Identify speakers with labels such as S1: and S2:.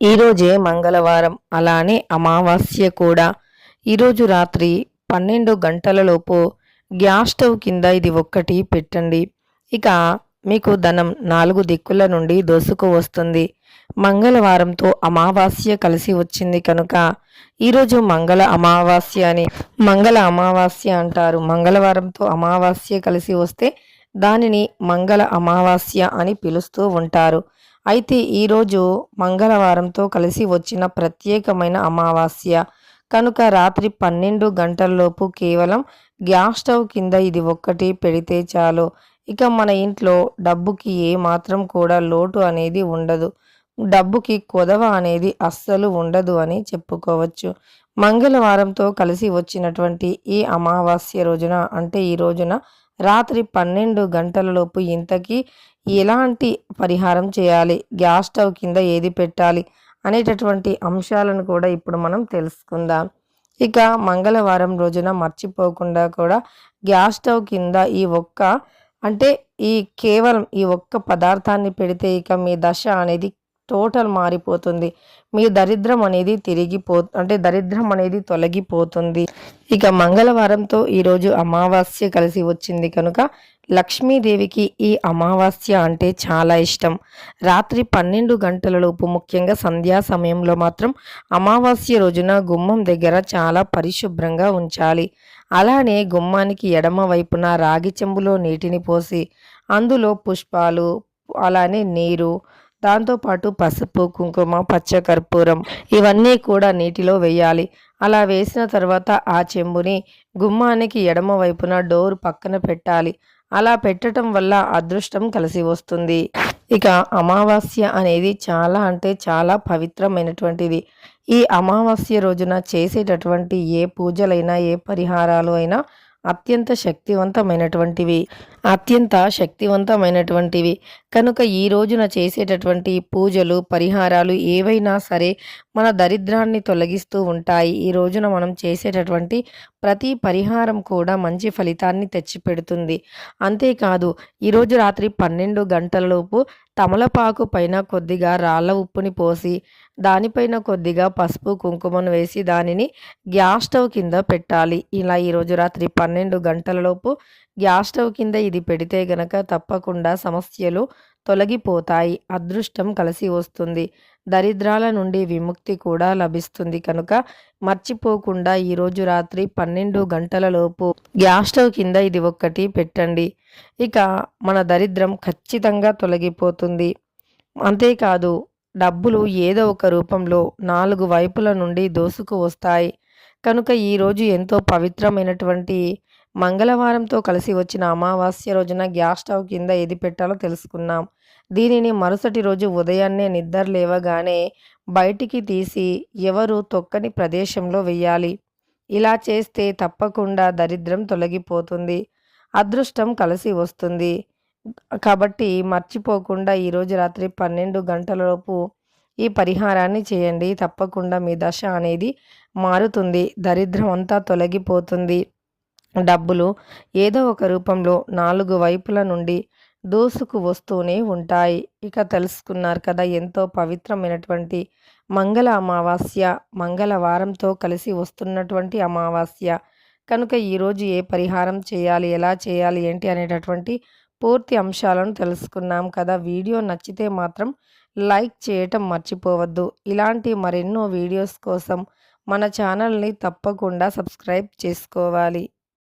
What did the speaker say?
S1: ఈరోజే మంగళవారం అలానే అమావాస్య కూడా. ఈరోజు రాత్రి పన్నెండు గంటలలోపు గ్యాస్ స్టవ్ కింద ఇది ఒక్కటి పెట్టండి. ఇక మీకు ధనం నాలుగు దిక్కుల నుండి దోసుకు వస్తుంది. మంగళవారంతో అమావాస్య కలిసి వచ్చింది కనుక ఈరోజు మంగళ అమావాస్య అని మంగళ అమావాస్య అంటారు. మంగళవారంతో అమావాస్య కలిసి వస్తే దానిని మంగళ అమావాస్య అని పిలుస్తూ ఉంటారు. అయితే ఈరోజు మంగళవారంతో కలిసి వచ్చిన ప్రత్యేకమైన అమావాస్య. కనుక రాత్రి పన్నెండు గంటల్లోపు కేవలం గ్యాస్ స్టవ్ కింద ఇది ఒక్కటి పెడితే చాలు. ఇక మన ఇంట్లో డబ్బుకి ఏమాత్రం కూడా లోటు అనేది ఉండదు. డబ్బుకి కొదవ అనేది అస్సలు ఉండదు అని చెప్పుకోవచ్చు. మంగళవారంతో కలిసి వచ్చినటువంటి ఈ అమావాస్య రోజున అంటే ఈ రోజున రాత్రి పన్నెండు గంటలలోపు ఇంతకీ ఎలాంటి పరిహారం చేయాలి? గ్యాస్ స్టవ్ కింద ఏది పెట్టాలి? అనేటటువంటి అంశాలను కూడా ఇప్పుడు మనం తెలుసుకుందాం. ఇక మంగళవారం రోజున మర్చిపోకుండా కూడా గ్యాస్ స్టవ్ కింద ఈ ఒక్క అంటే ఈ కేవలం ఈ ఒక్క పదార్థాన్ని పెడితే ఇక మీ దశ అనేది టోటల్ మారిపోతుంది. మీ దరిద్రం అనేది తిరిగిపో అంటే దరిద్రం అనేది తొలగిపోతుంది. ఇక మంగళవారంతో ఈరోజు అమావాస్య కలిసి వచ్చింది కనుక లక్ష్మీదేవికి ఈ అమావాస్య అంటే చాలా ఇష్టం. రాత్రి పన్నెండు గంటలలోపు ముఖ్యంగా సంధ్యా సమయంలో మాత్రం అమావాస్య రోజున గుమ్మం దగ్గర చాలా పరిశుభ్రంగా ఉంచాలి. అలానే గుమ్మానికి ఎడమ వైపున రాగి చెంబులో నీటిని పోసి అందులో పుష్పాలు అలానే నీరు దాంతోపాటు పసుపు కుంకుమ పచ్చకర్పూరం ఇవన్నీ కూడా నీటిలో వేయాలి. అలా వేసిన తర్వాత ఆ చెంబుని గుమ్మానికి ఎడమ వైపున డోర్ పక్కన పెట్టాలి. అలా పెట్టడం వల్ల అదృష్టం కలిసి వస్తుంది. ఇక అమావాస్య అనేది చాలా అంటే చాలా పవిత్రమైనటువంటిది. ఈ అమావాస్య రోజున చేసేటటువంటి ఏ పూజలైనా ఏ పరిహారాలు అయినా అత్యంత శక్తివంతమైనటువంటివి. అత్యంత శక్తివంతమైనటువంటివి. కనుక ఈ రోజున చేసేటటువంటి పూజలు పరిహారాలు ఏవైనా సరే మన దరిద్రాన్ని తొలగిస్తూ ఉంటాయి. ఈ రోజున మనం చేసేటటువంటి ప్రతి పరిహారం కూడా మంచి ఫలితాన్ని తెచ్చిపెడుతుంది. అంతేకాదు ఈరోజు రాత్రి పన్నెండు గంటలలోపు తమలపాకు పైన కొద్దిగా రాళ్ళ ఉప్పుని పోసి దానిపైన కొద్దిగా పసుపు కుంకుమను వేసి దానిని గ్యాస్ స్టవ్ కింద పెట్టాలి. ఇలా ఈరోజు రాత్రి పన్నెండు గంటలలోపు గ్యాస్ స్టవ్ కింద ఇది పెడితే గనక తప్పకుండా సమస్యలు తొలగిపోతాయి. అదృష్టం కలిసి వస్తుంది. దరిద్రాల నుండి విముక్తి కూడా లభిస్తుంది. కనుక మర్చిపోకుండా ఈరోజు రాత్రి పన్నెండు గంటలలోపు గ్యాస్ స్టవ్ కింద ఇది ఒక్కటి పెట్టండి. ఇక మన దరిద్రం ఖచ్చితంగా తొలగిపోతుంది. అంతేకాదు డబ్బులు ఏదో ఒక రూపంలో నాలుగు వైపుల నుండి దోసుకు వస్తాయి. కనుక ఈరోజు ఎంతో పవిత్రమైనటువంటి మంగళవారంతో కలిసి వచ్చిన అమావాస్య రోజున గ్యాస్ స్టవ్ కింద ఏది పెట్టాలో తెలుసుకున్నాం. దీనిని మరుసటి రోజు ఉదయాన్నే నిద్ర లేవగానే బయటికి తీసి ఎవరు తొక్కని ప్రదేశంలో వెయ్యాలి. ఇలా చేస్తే తప్పకుండా దరిద్రం తొలగిపోతుంది. అదృష్టం కలిసి వస్తుంది. కాబట్టి మర్చిపోకుండా ఈరోజు రాత్రి పన్నెండు గంటలలోపు ఈ పరిహారాన్ని చేయండి. తప్పకుండా మీ దశ అనేది మారుతుంది. దరిద్రం అంతా తొలగిపోతుంది. డబ్బులు ఏదో ఒక రూపంలో నాలుగు వైపుల నుండి దూసుకు వస్తూనే ఉంటాయి. ఇక తెలుసుకున్నారు కదా ఎంతో పవిత్రమైనటువంటి మంగళ అమావాస్య మంగళవారంతో కలిసి వస్తున్నటువంటి అమావాస్య. కనుక ఈరోజు ఏ పరిహారం చేయాలి ఎలా చేయాలి ఏంటి అనేటటువంటి పూర్తి అంశాలను తెలుసుకున్నాం కదా. వీడియో నచ్చితే మాత్రం లైక్ చేయటం మర్చిపోవద్దు. ఇలాంటి మరెన్నో వీడియోస్ కోసం మన ఛానల్ని తప్పకుండా సబ్స్క్రైబ్ చేసుకోవాలి.